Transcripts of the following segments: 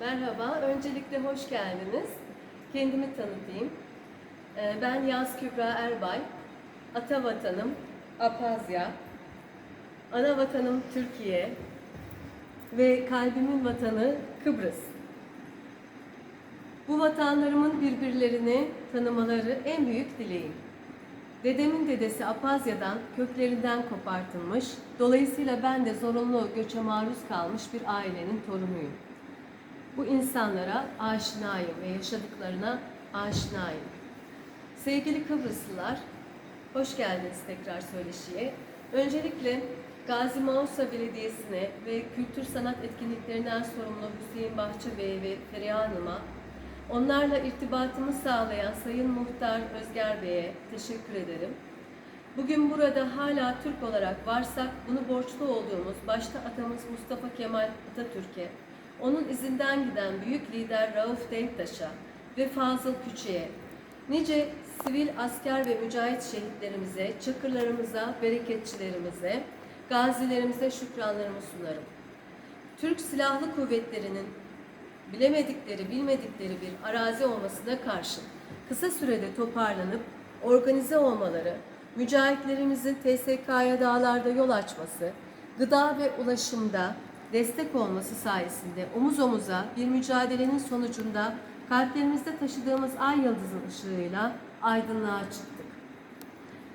Merhaba, öncelikle hoş geldiniz. Kendimi tanıtayım. Ee, Ben Yaz Kübra Erbay. Ata vatanım Apazya. Ana vatanım Türkiye. Ve kalbimin vatanı Kıbrıs. Bu vatanlarımın birbirlerini tanımaları en büyük dileğim. Dedemin dedesi Apazya'dan köklerinden kopartılmış, dolayısıyla ben de zorunlu göçe maruz kalmış bir ailenin torunuyum. Bu insanlara aşinayım ve yaşadıklarına aşinayım. Sevgili Kıbrıslılar, hoş geldiniz tekrar söyleşiye. Öncelikle Gazi Mausa Belediyesi'ne ve kültür sanat etkinliklerinden sorumlu Hüseyin Bahçebey ve Feriha Hanım'a, onlarla irtibatımı sağlayan Sayın Muhtar Özger Bey'e teşekkür ederim. Bugün burada hala Türk olarak varsak bunu borçlu olduğumuz başta atamız Mustafa Kemal Atatürk'e, onun izinden giden büyük lider Rauf Denktaş'a ve Fazıl Küçük'e, nice sivil asker ve mücahit şehitlerimize, çakırlarımıza, bereketçilerimize, gazilerimize şükranlarımı sunarım. Türk Silahlı Kuvvetleri'nin bilemedikleri, bilmedikleri bir arazi olmasına karşın kısa sürede toparlanıp organize olmaları, mücahitlerimizin TSK'ya dağlarda yol açması, gıda ve ulaşımda destek olması sayesinde omuz omuza bir mücadelenin sonucunda kalplerimizde taşıdığımız ay yıldızın ışığıyla aydınlığa çıktık.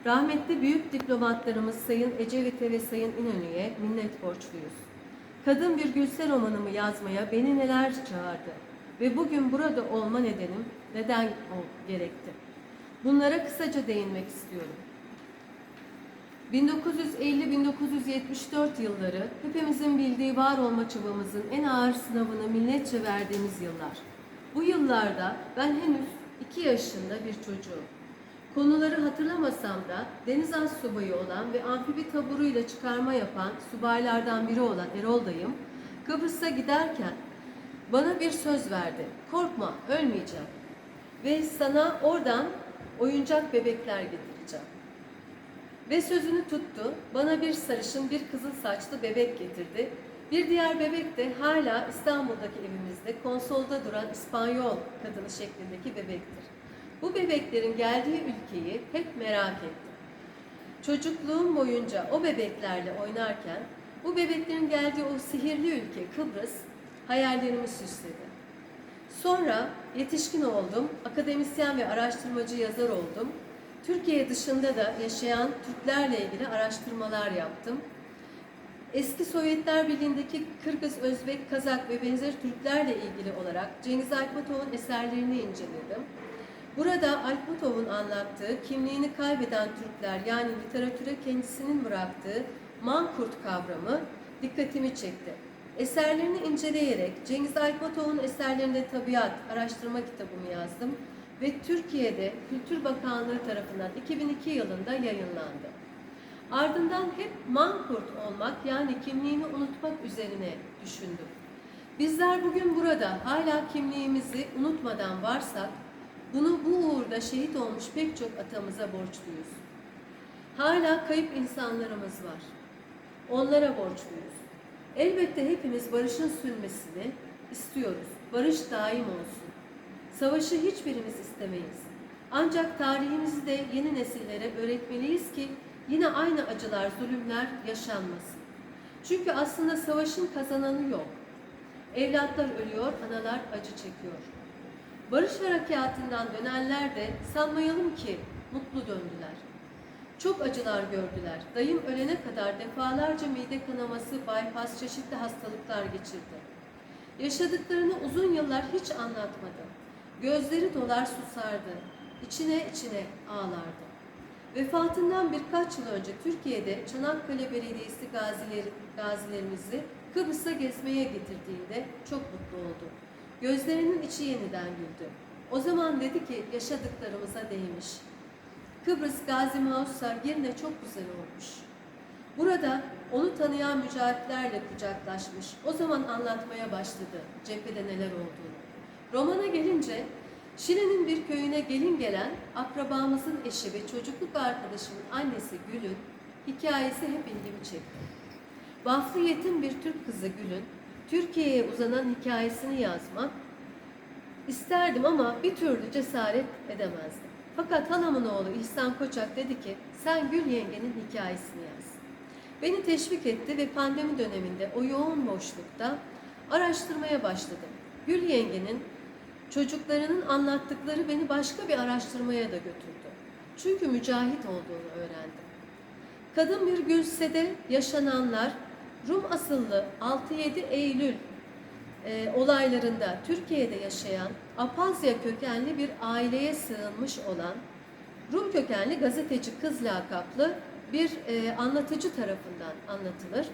Rahmetli büyük diplomatlarımız Sayın Ecevit'e ve Sayın İnönü'ye minnet borçluyuz. Kadın bir Gülse romanımı yazmaya beni neler çağırdı ve bugün burada olma nedenim neden ol- gerekti. Bunlara kısaca değinmek istiyorum. 1950-1974 yılları hepimizin bildiği var olma çabamızın en ağır sınavını milletçe verdiğimiz yıllar. Bu yıllarda ben henüz 2 yaşında bir çocuğum. Konuları hatırlamasam da deniz az subayı olan ve amfibi taburuyla çıkarma yapan subaylardan biri olan Erol dayım Kıbrıs'a giderken bana bir söz verdi. Korkma, ölmeyeceğim. Ve sana oradan oyuncak bebekler getireceğim. Ve sözünü tuttu. Bana bir sarışın, bir kızıl saçlı bebek getirdi. Bir diğer bebek de hala İstanbul'daki evimizde konsolda duran İspanyol kadını şeklindeki bebektir. Bu bebeklerin geldiği ülkeyi hep merak ettim. Çocukluğum boyunca o bebeklerle oynarken bu bebeklerin geldiği o sihirli ülke Kıbrıs hayallerimi süsledi. Sonra yetişkin oldum, akademisyen ve araştırmacı yazar oldum. Türkiye dışında da yaşayan Türklerle ilgili araştırmalar yaptım. Eski Sovyetler Birliği'ndeki Kırgız, Özbek, Kazak ve benzer Türklerle ilgili olarak Cengiz Aytmatov'un eserlerini inceledim. Burada Aytmatov'un anlattığı kimliğini kaybeden Türkler yani literatüre kendisinin bıraktığı mankurt kavramı dikkatimi çekti. Eserlerini inceleyerek Cengiz Aytmatov'un eserlerinde tabiat araştırma kitabımı yazdım ve Türkiye'de Kültür Bakanlığı tarafından 2002 yılında yayınlandı. Ardından hep mankurt olmak yani kimliğini unutmak üzerine düşündüm. Bizler bugün burada hala kimliğimizi unutmadan varsak bunu bu uğurda şehit olmuş pek çok atamıza borçluyuz. Hala kayıp insanlarımız var. Onlara borçluyuz. Elbette hepimiz barışın sürmesini istiyoruz. Barış daim olsun. Savaşı hiçbirimiz istemeyiz. Ancak tarihimizi de yeni nesillere öğretmeliyiz ki yine aynı acılar, zulümler yaşanmasın. Çünkü aslında savaşın kazananı yok. Evlatlar ölüyor, analar acı çekiyor. Barış harekatından dönenler de sanmayalım ki mutlu döndüler. Çok acılar gördüler. Dayım ölene kadar defalarca mide kanaması, bypass çeşitli hastalıklar geçirdi. Yaşadıklarını uzun yıllar hiç anlatmadı. Gözleri dolar susardı. İçine içine ağlardı. Vefatından birkaç yıl önce Türkiye'de Çanakkale Belediyesi gazileri, gazilerimizi Kıbrıs'a gezmeye getirdiğinde çok mutlu oldu. Gözlerinin içi yeniden güldü. O zaman dedi ki yaşadıklarımıza değmiş. Kıbrıs Gazi Mausa yine çok güzel olmuş. Burada onu tanıyan mücahitlerle kucaklaşmış. O zaman anlatmaya başladı cephede neler olduğunu. Romana gelince Şile'nin bir köyüne gelin gelen akrabamızın eşi ve çocukluk arkadaşımın annesi Gül'ün hikayesi hep ilgimi çekti. Vaflı yetim bir Türk kızı Gül'ün Türkiye'ye uzanan hikayesini yazmak isterdim ama bir türlü cesaret edemezdim. Fakat halamın oğlu İhsan Koçak dedi ki sen Gül yengenin hikayesini yaz. Beni teşvik etti ve pandemi döneminde o yoğun boşlukta araştırmaya başladım. Gül yengenin çocuklarının anlattıkları beni başka bir araştırmaya da götürdü. Çünkü mücahit olduğunu öğrendim. Kadın bir Gülse'de yaşananlar Rum asıllı 6-7 Eylül e, olaylarında Türkiye'de yaşayan Apazya kökenli bir aileye sığınmış olan Rum kökenli gazeteci kız lakaplı bir e, anlatıcı tarafından anlatılır.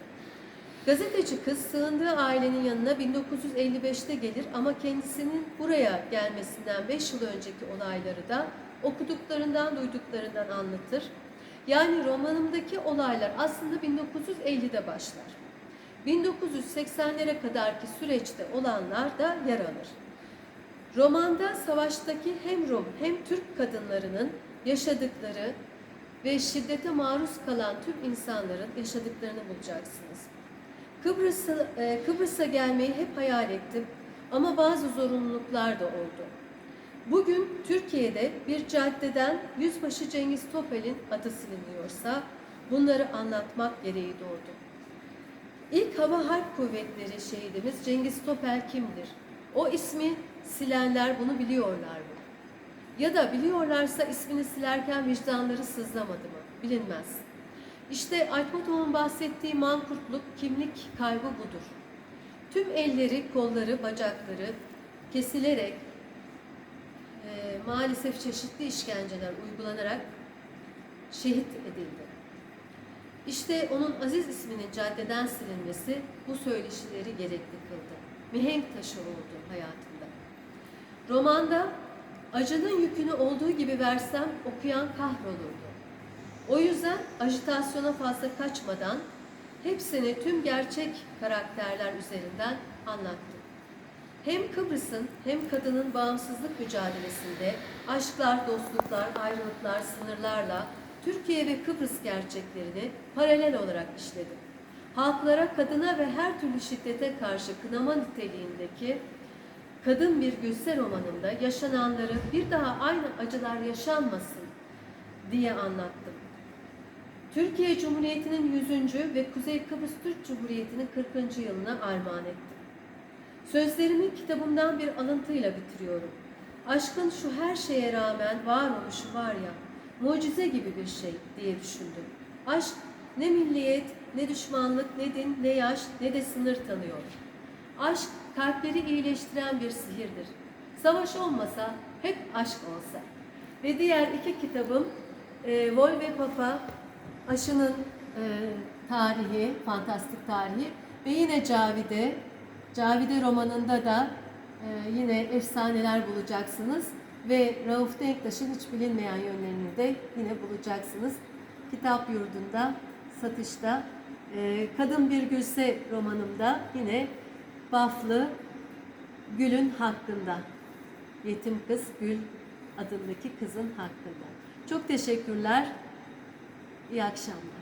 Gazeteci kız sığındığı ailenin yanına 1955'te gelir ama kendisinin buraya gelmesinden 5 yıl önceki olayları da okuduklarından, duyduklarından anlatır. Yani romanımdaki olaylar aslında 1950'de başlar. 1980'lere kadarki süreçte olanlar da yer alır. Romanda savaştaki hem Rum hem Türk kadınlarının yaşadıkları ve şiddete maruz kalan tüm insanların yaşadıklarını bulacaksınız. Kıbrıs'a e, Kıbrıs'a gelmeyi hep hayal ettim ama bazı zorunluluklar da oldu. Bugün Türkiye'de bir caddeden Yüzbaşı Cengiz Topel'in adı siliniyorsa bunları anlatmak gereği doğdu. İlk Hava Harp Kuvvetleri şehidimiz Cengiz Topel kimdir? O ismi silenler bunu biliyorlar mı? Ya da biliyorlarsa ismini silerken vicdanları sızlamadı mı? Bilinmez. İşte Aytmatov'un bahsettiği mankurtluk, kimlik kaybı budur. Tüm elleri, kolları, bacakları kesilerek e, maalesef çeşitli işkenceler uygulanarak şehit edildi. İşte onun Aziz isminin caddeden silinmesi bu söyleşileri gerekli kıldı. Mihenk taşı oldu hayatında. Romanda acının yükünü olduğu gibi versem okuyan kahrolurdu. O yüzden ajitasyona fazla kaçmadan hepsini tüm gerçek karakterler üzerinden anlattım. Hem Kıbrıs'ın hem kadının bağımsızlık mücadelesinde aşklar, dostluklar, ayrılıklar, sınırlarla Türkiye ve Kıbrıs gerçeklerini paralel olarak işledim. Halklara, kadına ve her türlü şiddete karşı kınama niteliğindeki Kadın Bir Gülse romanında yaşananları bir daha aynı acılar yaşanmasın diye anlattım. Türkiye Cumhuriyeti'nin 100. ve Kuzey Kıbrıs Türk Cumhuriyeti'nin 40. yılına armağan ettim. Sözlerimi kitabımdan bir alıntıyla bitiriyorum. Aşkın şu her şeye rağmen varoluşu var ya, mucize gibi bir şey diye düşündüm. Aşk ne milliyet, ne düşmanlık, ne din, ne yaş, ne de sınır tanıyor. Aşk kalpleri iyileştiren bir sihirdir. Savaş olmasa hep aşk olsa. Ve diğer iki kitabım e, Vol ve Papa, Aşının e, tarihi, fantastik tarihi ve yine Cavide, Cavide romanında da e, yine efsaneler bulacaksınız ve Rauf Denktaş'ın hiç bilinmeyen yönlerini de yine bulacaksınız. Kitap yurdunda, satışta. E, Kadın Bir Gülse romanımda yine Baflı Gül'ün hakkında. Yetim kız Gül adındaki kızın hakkında. Çok teşekkürler. İyi akşamlar.